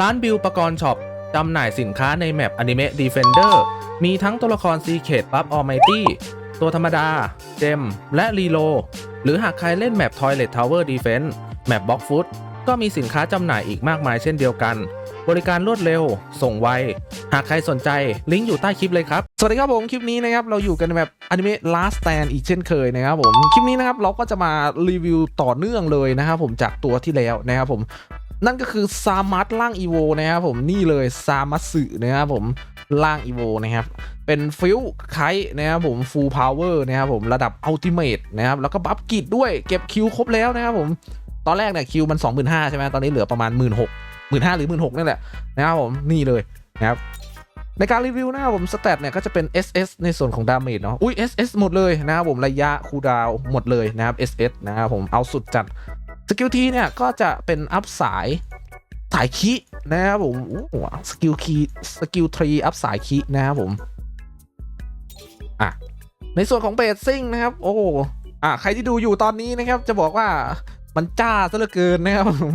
ร้านบิลปกรณ์ช็อปจำหน่ายสินค้าในแมปอนิเมะ Defender มีทั้งตัวละครซีเคดปั๊บออ m มตี้ตัวธรรมดา เจม และรีโล หรือหากใครเล่นแมป Toilet Tower Defense แมป Box Foot ก็มีสินค้าจำหน่ายอีกมากมายเช่นเดียวกัน บริการรวดเร็ว ส่งไว หากใครสนใจลิงก์อยู่ใต้คลิปเลยครับ สวัสดีครับผม คลิปนี้นะครับเราอยู่กันในแบบอนิเมะ Last Stand อีกเช่นเคยนะครับผม คลิปนี้นะครับเราก็จะมารีวิวต่อเนื่องเลยนะครับผมจากตัวที่แล้วนะครับผม นั่นก็คือซามัสล่างอีโวนะครับผมนี่เลยซามัสสึนะครับผมล่างอีโวนะครับเป็นฟิลไคนะครับผมฟูลพาวเวอร์นะครับผมระดับอัลติเมทนะครับแล้วก็บัฟกิดด้วยเก็บคิวครบแล้วนะครับผมตอนแรกเนี่ยคิวมัน 25,000ใช่ไหมตอนนี้เหลือประมาณ 1 6 0 0 0 1 5หรือ 1 6 0 0นี่แหละนะครับผมนี่เลยนะครับในการรีวิวนะครับผมสเตตเนี่ยก็จะเป็น SS ในส่วนของดาเมจเนาะอุ้ย SS หมดเลยนะครับผมระยะคูดาวหมดเลยนะครับ SS นะครับผมเอาสุดจัด สกิลทีเนี่ย ก็จะเป็นอัพสายสายคินะครับผมสกิลคีสกิลทรีอัพสายคินะครับผมอะในส่วนของเบสซิ่งนะครับ โอ้อะใครที่ดูอยู่ตอนนี้นะครับ จะบอกว่ามันจ้าซะเหลือเกินนะครับผม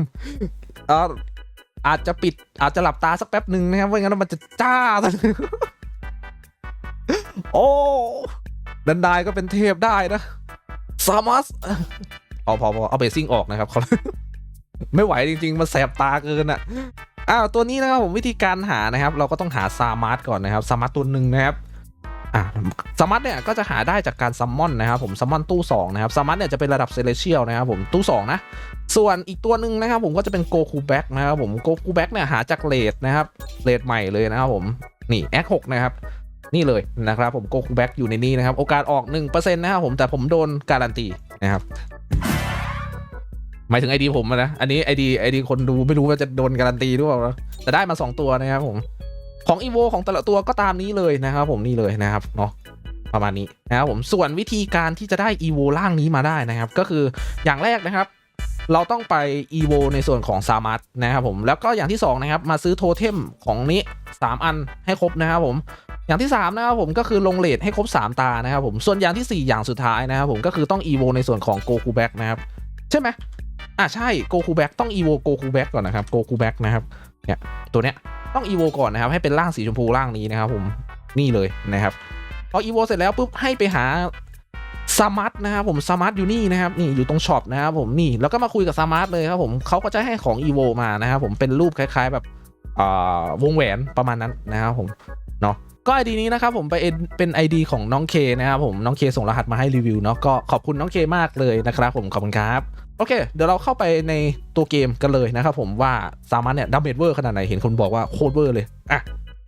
อาจจะปิดอาจจะหลับตาสักแป๊บหนึ่งนะครับไม่งั้นมันจะจ้าซะโอ้ดันไดก็เป็นเทพได้นะซามัส อพอพอเอาเบสซิ่งออกนะครับเขาไม่ไหวจริง ๆ มันแสบตาเกินอะอ้าวตัวนี้นะครับผมวิธีการหานะครับ เราก็ต้องหาซามาร์ทก่อนนะครับซามาร์ทตัวหนึ่งนะครับอ่าซามาร์ทเนี่ยก็จะหาได้จากการซัมมอนนะครับผมซัมมอนตู้2นะครับซามาร์ทเนี่ยจะเป็นระดับเซเลเชียลนะครับผมตู้2นะส่วนอีกตัวหนึ่งนะครับผมก็จะเป็นโกคูแบ็กนะครับผมโกคูแบ็กเนี่ยหาจากเลดนะครับเลดใหม่เลยนะครับผมนี่แอคหกนะครับนี่เลยนะครับผมโกคูแบ็กอยู่ในนี้นะครับโอกาสออก 1%นะครับผมแต่ผมโดนการันตีนะครับ หมายถึงไอดีผมนะ อันนี้ไอดีไอดีคนดูไม่รู้ว่าจะโดนการันตีหรือเปล่านะแต่ได้มา 2 ตัวนะครับผม ของอีโวของแต่ละตัวก็ตามนี้เลยนะครับผมนี่เลยนะครับเนาะประมาณนี้นะครับผมส่วนวิธีการที่จะได้อีโวร่างนี้มาได้นะครับ ก็คืออย่างแรกนะครับ เราต้องไปอีโวในส่วนของซามัสนะครับผมแล้วก็อย่างที่สองนะครับมาซื้อโทเทมของนี้สามอันให้ครบนะครับผมอย่างที่ 3 นะครับผมก็คือลงเลทให้ครบ 3 ตานะครับผมส่วนอย่างทีสี่4 อย่างสุดท้ายนะครับผมก็คือต้องอีโวในส่วนของโกคูแบ็กนะครับใช่ไหม อะใช่โกคูแบ็กต้องอีโวโกคูแบ็กก่อนนะครับโกคูแบ็กนะครับเนี่ยตัวเนี้ยต้องอีโวก่อนนะครับให้เป็นร่างสีชมพูร่างนี้นะครับผมนี่เลยนะครับพออีโวเสร็จแล้วปุ๊บให้ไปหาซามัตนะครับผมซามัตอยู่นี่นะครับนี่อยู่ตรงช็อปนะครับผมนี่แล้วก็มาคุยกับซามัตเลยครับผมเขาก็จะให้ของอีโวมานะครับผมเป็นรูปคล้าย ๆแบบวงแหวนประมาณนั้นนะครับผมเนาะก็ ID นี้นะครับผมไปเป็นเป็น ID ของน้องเคนะครับผมน้องเคส่งรหัสมาให้รีวิวเนาะก็ขอบคุณน้องเคมากเลยนะครับผมขอบคุณครับ โอเค เดี๋ยวเราเข้าไปในตัวเกมกันเลยนะครับผมว่าสามารถเนี่ยดัมเมจเวอร์ขนาดไหนเห็นคนบอกว่าโคตรเวอร์เลยอะ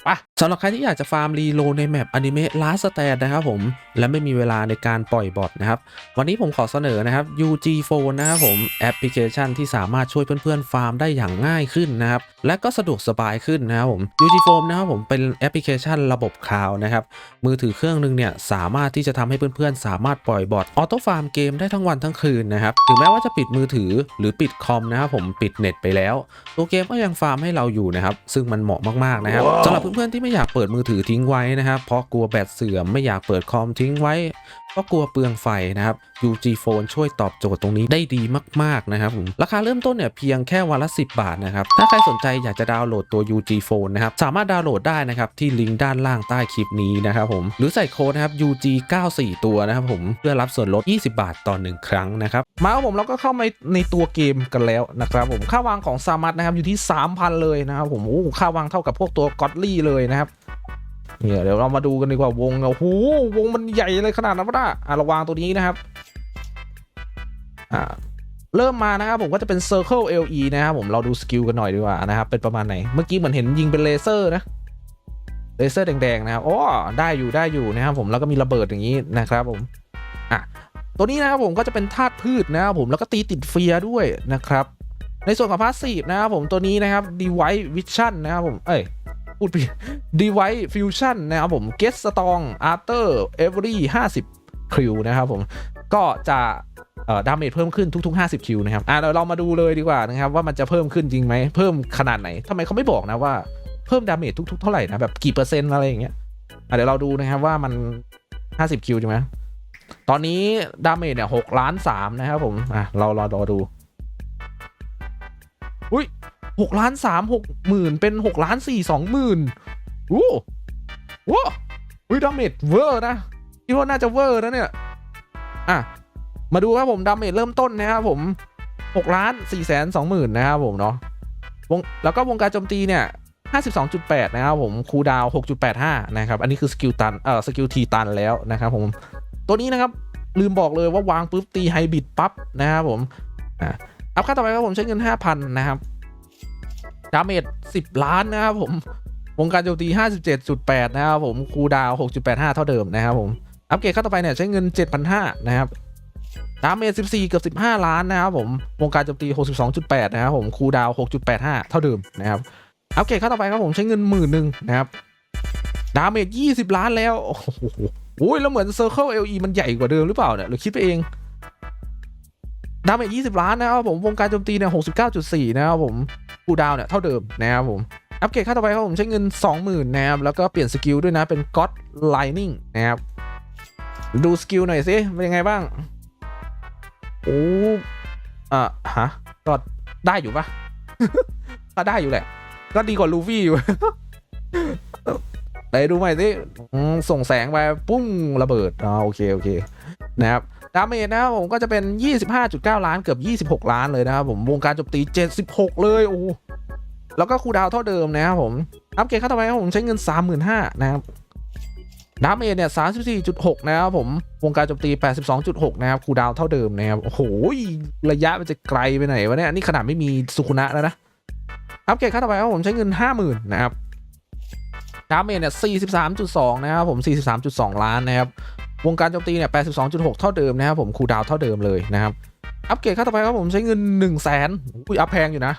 ไปสำหรับใครที่อยากจะฟาร์มรีโลในแมปอนิเมะลาสแตนนะครับผม และไม่มีเวลาในการปล่อยบอทนะครับ วันนี้ผมขอเสนอนะครับ UG Phone นะครับผมแอปพลิเคชันที่สามารถช่วยเพื่อนๆ ฟาร์มได้อย่างง่ายขึ้นนะครับ และก็สะดวกสบายขึ้นนะครับผม UG Phone นะครับผมเป็นแอปพลิเคชันระบบคลาวด์นะครับ มือถือเครื่องหนึงเนี่ยสามารถที่จะทำให้เพื่อนๆ สามารถปล่อยบอทออโต้ฟาร์มเกมได้ทั้งวันทั้งคืนนะครับ ถึงแม้ว่าจะปิดมือถือหรือปิดคอมนะครับผมปิดเน็ตไปแล้ว ตัวเกมก็ยังฟาร์มให้เราอยู่นะครับซึ่งมันเหมาะมากๆนะครับสำหรับเพื่อนๆที่ไม่อยากเปิดมือถือทิ้งไว้นะครับ เพราะกลัวแบตเสื่อมไม่อยากเปิดคอมทิ้งไว้ เพราะกลัวเปลืองไฟนะครับ UG Phone ช่วยตอบโจทย์ตรงนี้ได้ดีมากๆนะครับผมราคาเริ่มต้นเนี่ยเพียงแค่วันละ 10 บาทนะครับ ถ้าใครสนใจอยากจะดาวน์โหลดตัว UG Phone นะครับ สามารถดาวน์โหลดได้นะครับ ที่ลิงก์ด้านล่างใต้คลิปนี้นะครับผม หรือใส่โค้ดนะครับ UG 94ตัวนะครับผม เพื่อรับส่วนลด 20 บาทต่อ 1 ครั้งนะครับ มาครับผมเราก็เข้ามาในตัวเกมกันแล้วนะครับผม ค่าวางของซามัตนะครับอยู่ที่ 3,000 เลยนะครับผม โอ้ค่าวางเท่ากับพวกตัวก็อดลี่เลยนะครับเนี่ยเดี๋ยวเรามาดูกันดีกว่าวงโอ้โหวงมันใหญ่เลยขนาดนั้นปะน่ะอะเราวางตัวนี้นะครับอ่าเริ่มมานะครับผมก็จะเป็น Circle LE นะครับผมเราดูสกิลกันหน่อยดีกว่านะครับเป็นประมาณไหน เมื่อกี้เหมือนเห็นยิงเป็นเลเซอร์นะเลเซอร์แดงๆนะครับอ๋อได้อยู่ได้อยู่นะครับผมแล้วก็มีระเบิดอย่างนี้นะครับผมอะตัวนี้นะครับผมก็จะเป็นธาตุพืชนะครับผมแล้วก็ตีติดเฟียด้วยนะครับ ในส่วนของพาสซีฟนะครับผมตัวนี้นะครับ Device Vision นะครับผมเอ้ย พูดผิด Device Fusion นะครับผม Get Strong After Every 50คิวนะครับผมก็จะดาเมจเพิ่มขึ้นทุก ๆ 50 คิวนะครับอะเดี๋ยวเรามาดูเลยดีกว่านะครับว่ามันจะเพิ่มขึ้นจริงไหมเพิ่มขนาดไหนทำไมเขาไม่บอกนะว่าเพิ่มดาเมจทุก ๆ เท่าไหร่นะแบบกี่เปอร์เซ็นต์อะไรอย่างเงี้ยอะเดี๋ยวเราดูนะครับว่ามัน 50 คิวใช่ไหมตอนนี้ดาเมจเนี่ย6ล้าน3นะครับผมอะเรารอรอดู อุ้ย หกล้านสามหกหมื่นเป็นหกล้านสี่สองหมื่นโอ้โหวิดาเมจเวอร์นะคิดว่าน่าจะเวอร์นะเนี่ย อะ มาดูครับผมดาเมจเริ่มต้นนะครับผมหกล้านสี่แสนสองหมื่นนะครับผมเนาะวงแล้วก็วงการโจมตีเนี่ยห้าสิบสองจุดแปดนะครับผมคูดาวหกจุดแปดห้านะครับ อันนี้คือสกิลตัน เอ่อ สกิลทีตันแล้วนะครับผม ตัวนี้นะครับ ลืมบอกเลยว่าวางปุ๊บตีไฮบิดปั๊บนะครับผม อะอัพค่าต่อไปครับผมใช้เงินห้าพันนะครับ ดาเมจ10 ล้านนะครับผม วงการโจมตี 57.8 นะครับผม คูดาว 6.85 เท่าเดิมนะครับผม อัปเกรดขั้นต่อไปเนี่ยใช้เงิน 7,500 นะครับ ดาเมจ14 เกือบ 15 ล้านนะครับผม วงการโจมตี 62.8 นะครับผม คูดาว 6.85 เท่าเดิมนะครับ อัปเกรดขั้นต่อไปครับผมใช้เงินหมื่นหนึ่งนะครับ ดาเมจ20 ล้านแล้ว โอ้โหโอ้ยแล้วเหมือน Circle LE มันใหญ่กว่าเดิมหรือเปล่าเนี่ยหรือคิดไปเองดาเมจ20 ล้านนะครับผมวงการโจมตีเนี่ย69.4 นะครับผม คูลดาวน์เนี่ยเท่าเดิมนะครับผมอัปเกรดขั้นต่อไปครับผมใช้เงิน 20,000นะครับแล้วก็เปลี่ยนสกิลด้วยนะเป็น God Lightning นะครับดูสกิลหน่อยสิเป็นยังไงบ้างโอ้อะฮะก็ได้อยู่ปะก็ได้อยู่แหละ ก็ดีกว่าลูฟี่อยู่ไหนดูใหม่สิส่งแสงไปปุ้งระเบิดอ๋อโอเคโอเคนะครับ ดาเมจนะครับผมก็จะเป็น 25.9 ล้านเกือบ 26 ล้านเลยนะครับผมวงการจมตี 76 เลยโอ้แล้วก็คูดาวเท่าเดิมนะครับผมอัปเกรดขั้นต่อไปครับผมใช้เงิน 35,000นะครับดาเมจเนี่ย34.6 นะครับผมวงการโจมตี 82.6 นะครับคูดาวเท่าเดิมนะครับโอ้โหระยะมันจะไกลไปไหนวะเนี่ยนี่ขนาดไม่มีสุคุนะแล้วนะอัปเกรดขั้นต่อไปครับผมใช้เงิน 50,000 นะครับดาเมจเนี่ย43.2 นะครับผม 43.2 ล้านนะครับ วงการโจมตีเนี่ย 82.6 เท่าเดิมนะครับผม คูดาวเท่าเดิมเลยนะครับ อัปเกรดขั้นต่อไปครับผมใช้เงิน 1 0 0 0 0แสนอุ้ย อัพแพงอยู่นะ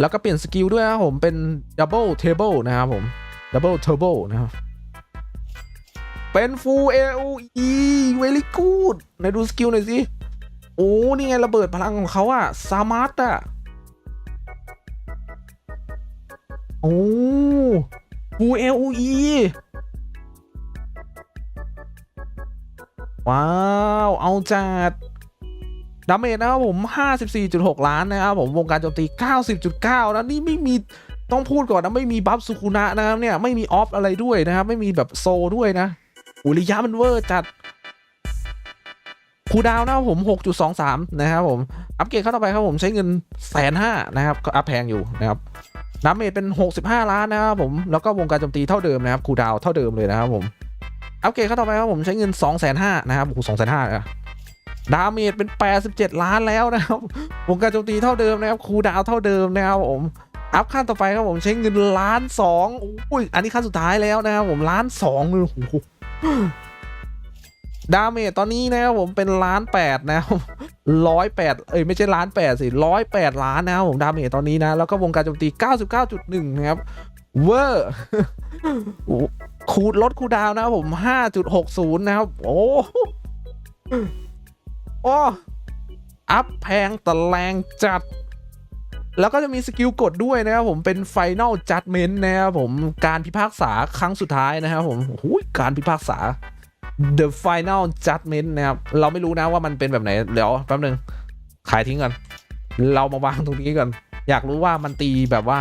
แล้วก็เปลี่ยนสกิลด้วยครับผม เป็น Double Table นะครับผม Double Turbo นะครับเป็น Full AOE very good ไหนดูสกิลหน่อยสิ โอ้ นี่ไงระเบิดพลังของเขาอะซามาร์ตอะโอ้ Full AOE ว้าว เอาจัดดาเมจนะครับผม 54.6 ล้านนะครับผมวงการโจมตี 90.9 นะนี่ไม่มีต้องพูดก่อนนะไม่มีบัฟสุคุนะนะครับเนี่ยไม่มีออฟอะไรด้วยนะครับ ไม่มีแบบโซด้วยนะอุริยะมันเวอร์จัดคูดาวนะครับผม 6.23 นะครับผม อัปเกรดเข้าต่อไปครับผมใช้เงินแสนห้านะครับ ก็อัพแพงอยู่นะครับดาเมจเป็น 65 ล้านนะครับผม แล้วก็วงการโจมตีเท่าเดิมนะครับคูดาวเท่าเดิมเลยนะครับผม อัปเกรดเข้าต่อไปครับผมใช้เงิน 2 5 0 0 0นะครับโอ้โห2 5 0 0 0อะดาเมจเป็น 87 ล้านแล้วนะครับวงการโจมตีเท่าเดิมนะครับคูดาวเท่าเดิมนะครับผมอัพขั้นต่อไปครับผมใช้เงินล้านสองอุ้ยอันนี้ขั้นสุดท้ายแล้วนะครับผมล้านสองเลยโอ้โหดาเมจตอนนี้นะครับผมเป็นล้านแปดนะครับร้อยแปดเอ้ยไม่ใช่ล้านแปดสิร้อยแปดล้านนะครับผมดาเมจตอนนี้นะ แล้วก็วงการโจมตี 99.1 นะครับเวอร์ คูดลดคูลดาวน์นะครับผม5.60นะครับ โอ้โอ้อัพแพงแต่แรงจัด แล้วก็จะมีสกิลกดด้วยนะครับผมเป็น Final Judgment นะครับผมการพิพากษาครั้งสุดท้ายนะครับผมโอ้ยการพิพากษา The Final Judgment นะครับ เราไม่รู้นะว่ามันเป็นแบบไหน เดี๋ยวแป๊บนึง ขายทิ้งก่อน เรามาวางตรงนี้ก่อน อยากรู้ว่ามันตีแบบว่า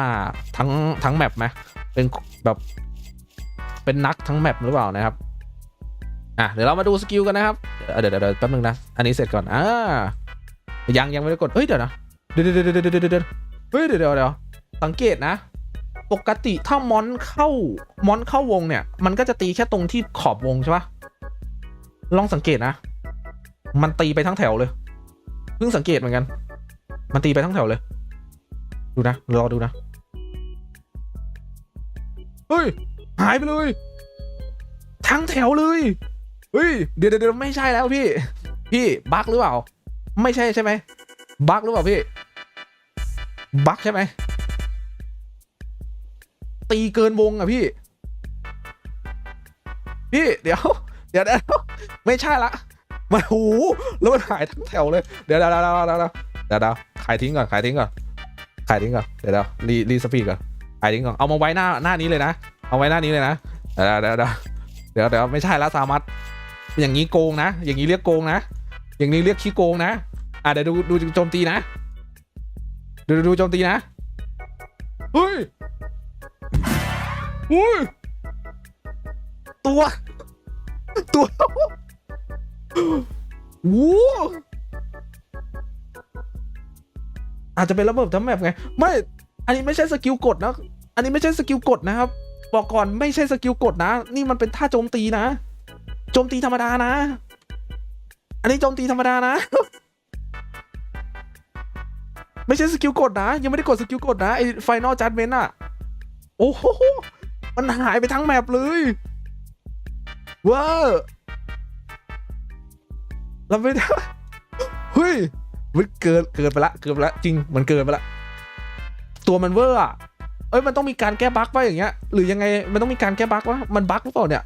ทั้งทั้งแมปไหมเป็นแบบ เป็นนักทั้งแมปหรือเปล่านะครับอะเดี๋ยวเรามาดูสกิลกันนะครับเดี๋ยวเดี๋ยวแป๊บนึงนะอันนี้เสร็จก่อนอ่ายังยังไม่ได้กดเฮ้ยเดี๋ยวนะเดี๋ยวเดี๋ยวเดี๋ยวเดี๋ยวเดี๋ยวเดเฮ้ยเดี๋ยวเดี๋ยวเดี๋ยวสังเกตนะ ปกติถ้ามอนเข้ามอนเข้าวงเนี่ย มันก็จะตีแค่ตรงที่ขอบวงใช่ปะลองสังเกตนะ มันตีไปทั้งแถวเลยเพิ่งสังเกตเหมือนกัน มันตีไปทั้งแถวเลย ดูนะรอดูนะเฮ้ย หายไปเลย ทั้งแถวเลย เฮ้ย เดี๋ยวเดี๋ยวไม่ใช่แล้วพี่ พี่บั๊กหรือเปล่า ไม่ใช่ใช่ไหมบั๊กหรือเปล่าพี่บั๊กใช่ไหมตีเกินวงอะพี่ พี่เดี๋ยว เดี๋ยวเดี๋ยวไม่ใช่ละมันหูแล้วมันหายทั้งแถวเลย เดี๋ยวเดี๋ยวเดี๋ยวเดี๋ยวเดี๋ยวเดี๋ยวเดี๋ยวขายทิ้งก่อนขายทิ้งก่อนขายทิ้งก่อนเดี๋ยวเดี๋ยวรีรีสปีดก่อนขายทิ้งก่อนเอามาไว้หน้าหน้านี้เลยนะ เอาไว้หน้านี้เลยนะเดี๋ยวเดี๋ยวเดี๋ยวเดี๋ยวไม่ใช่ละสามัดอย่างนี้โกงนะ อย่างนี้เรียกโกงนะ อย่างนี้เรียกขี้โกงนะ อะเดี๋ยวดูดูโจมตีนะดูดูโจมตีนะเฮ้ยอุ้ยตัว ตัววู้อาจจะเป็นระเบิดทั้งแมปไง ไม่ อันนี้ไม่ใช่สกิลกดนะ อันนี้ไม่ใช่สกิลกดนะครับ บอกก่อนไม่ใช่สกิลกดนะ นี่มันเป็นท่าโจมตีนะ โจมตีธรรมดานะ อันนี้โจมตีธรรมดานะ ไม่ใช่สกิลกดนะ ยังไม่ได้กดสกิลกดนะไอ้ไฟนอลจัดเมนอะโอ้โหมันหายไปทั้งแมปเลยเว้าเราไม่ได้เฮ้ยมันเกินเกินไปละ เกินไปละ จริงมันเกินไปละ ตัวมันเวอร์อะ เอ้ยมันต้องมีการแก้บั๊กป่ะอย่างเงี้ยหรือยังไงมันต้องมีการแก้บั๊กวะมันบั๊กหรือเปล่าเนี่ย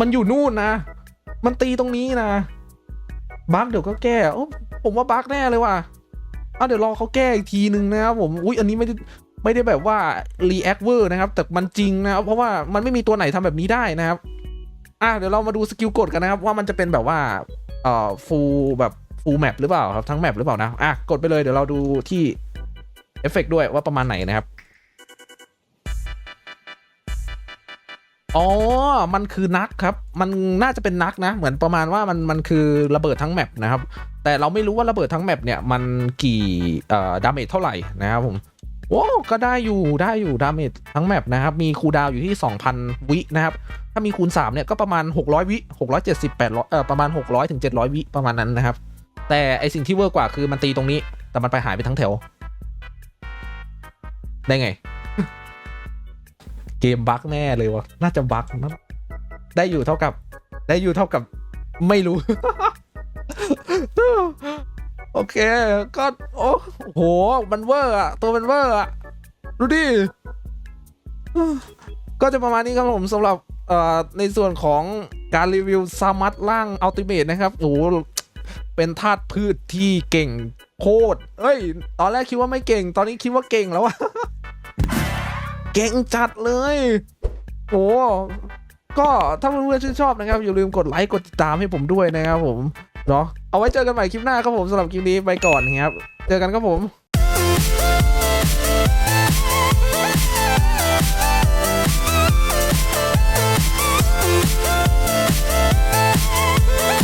มันอยู่นู่นนะ มันตีตรงนี้นะบั๊กเดี๋ยวก็แก้โอ้ผมว่าบั๊กแน่เลยว่ะอะเดี๋ยวรอเขาแก้อีกทีนึงนะครับผมอุ้ยอันนี้ไม่ได้ไม่ได้แบบว่า react เวอร์นะครับ แต่มันจริงนะครับเพราะว่ามันไม่มีตัวไหนทำแบบนี้ได้นะครับอะเดี๋ยวเรามาดูสกิลกดกันนะครับ ว่ามันจะเป็นแบบว่าเอ่อ full แบบ full map หรือเปล่าครับทั้งแมปหรือเปล่านะอะกดไปเลยเดี๋ยวเราดูที่ เอฟเฟกต์ด้วยว่าประมาณไหนนะครับ อ๋อ มันคือนักครับ มันน่าจะเป็นนักนะ เหมือนประมาณว่ามันมันคือระเบิดทั้งแมปนะครับ แต่เราไม่รู้ว่าระเบิดทั้งแมปเนี่ยมันกี่ดาเมจเท่าไหร่นะครับผมโอ้ก็ได้อยู่ได้อยู่ดาเมจทั้งแมปนะครับ มีคูดาวอยู่ที่ 2,000 วินะครับ ถ้ามีคูณ 3 เนี่ยก็ประมาณ 600 วิ 670 800เอ่อประมาณ 600ถึง700 วิประมาณนั้นนะครับ แต่ไอสิ่งที่เวอร์กว่าคือมันตีตรงนี้ แต่มันไปหายไปทั้งแถว ได้ไง เกมบั๊กแน่เลยวะน่าจะบั๊กนะได้อยู่เท่ากับ ได้อยู่เท่ากับ ไม่รู้ โอเค ก็ โอ้โห มันเวอร์อะตัวมันเวอร์อะดูดิ ก็จะประมาณนี้ครับผมสำหรับในส่วนของการรีวิวซามัตล่างอัลติเม e นะครับโอ้เป็นธาตุพืชที่เก่งโคตร เอ้ย ตอนแรกคิดว่าไม่เก่ง ตอนนี้คิดว่าเก่งแล้วอะ เก่งจัดเลย โอ้ก็ถ้าเพื่อนๆชื่นชอบนะครับ อย่าลืมกดไลค์กดติดตามให้ผมด้วยนะครับผม เนาะเอาไว้เจอกันใหม่คลิปหน้าครับผมสำหรับคลิปนี้ไปก่อนนะครับ เจอกันครับผม